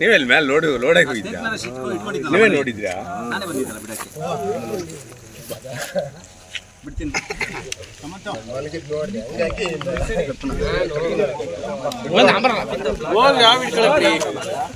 ನೀವೆಲ್ಲಿ ಮೇಲೆ ಲೋಡ್ ಲೋಡಾಗಿ ಹೋಗಿದ್ರಾ ನಾನು ಸಿಟ್ಟು ಇಟ್ಕೊಂಡಿದ್ದಲ್ಲ ನೀವೇ ಮನೆ. ನೋಡಿದ್ರಾ ನಾನೇ ಬಂದಿದ್ದಲ್ಲ ಬಿಡಕ್ಕೆ ಬಿಡ್ತೀನಿ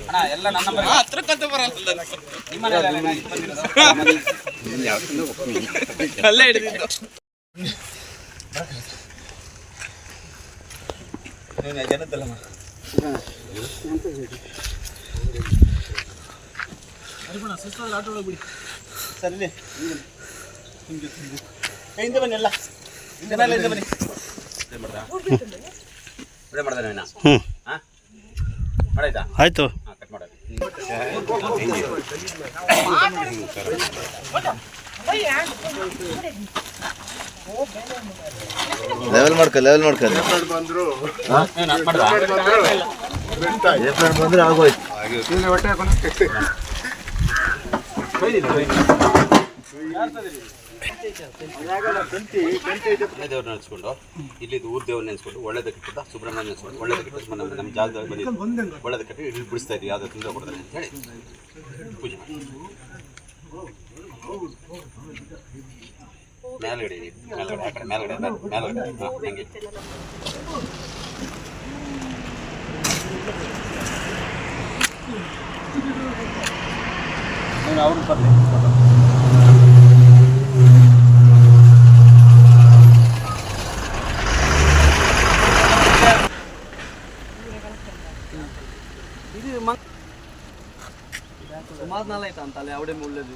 ಅಣ್ಣ ಎಲ್ಲ ನನ್ನ ನಂಬರ್ ಹತ್ರಕ್ಕಂತ ಬರಲ್ಲ ನಿಮ್ಮ ಮನೆಯಲ್ಲ ಅಲ್ಲ ನಾನು ಬಂದಿರೋದು. ಅಲ್ಲೇ ಹಿಡಿದಿದ್ದು ನೀನು ಜನದ್ದಲ್ಲಮ್ಮ ಸರಿ ಹಿಂದೆ ಬನ್ನಿ ಎಲ್ಲ ಜನ ಎಲ್ಲ ಹಿಂದೆ ಬನ್ನಿ ಹ್ಞೂ ಆಯಿತು. ಲೆವೆಲ್ ಮಾಡ್ಕ ಲೆವೆಲ್ ಮಾಡ್ಕೊ. ಬಂದ್ರು. ಬಂದ್ರೆ ಆಗೋಯ್ತು. ಮನೆ ದೇವ್ರನ್ನ ನೆನೆಸ್ಕೊಂಡು, ಇಲ್ಲಿದ್ದು ಊರ್ ದೇವ್ರನ್ನ ನೆನೆಸ್ಕೊಂಡು ಒಳ್ಳೇದಕ್ಕೆ ಇಟ್ಟಿದ್ದ ಸುಬ್ರಹ್ಮಣ್ಯ ನೆನೆಸ್ಕೊಂಡು ಒಳ್ಳೇದಕ್ಕೆ ಕಟ್ಟಿದ ನಮ್ಮ ನಮ್ಮ ಜಾಗದಲ್ಲಿ ಬಂದಿದ್ದು ಒಳ್ಳೇದಕ್ಕೆ ಕಟ್ಟಿ ಇಲ್ಲಿ ಬಿಡಿಸ್ತಾ ಇದ್ದೀವಿ ಯಾವುದೇ ತೊಂದರೆ ಕೊಡ್ತಾರೆ ಅಂತ ಹೇಳಿ. ಪೂಜೆ ಮಾಡಿ. ಮೇಲ್ಗಡೆ. ಮೇಲ್ಗಡೆ ಮೇಲ್ಗಡೆ ಮೇಲ್ಗಡೆ. ಹಾಂ, ಹಂಗೆ. ಅವ್ರು ಬರ್ಲಿ. ಸುಮಾರು ನಾಲ್ ಆಯ್ತಾ ಅಂತ ಅಲ್ಲಿ ಅವಡೆ ಮುಳ್ಳದು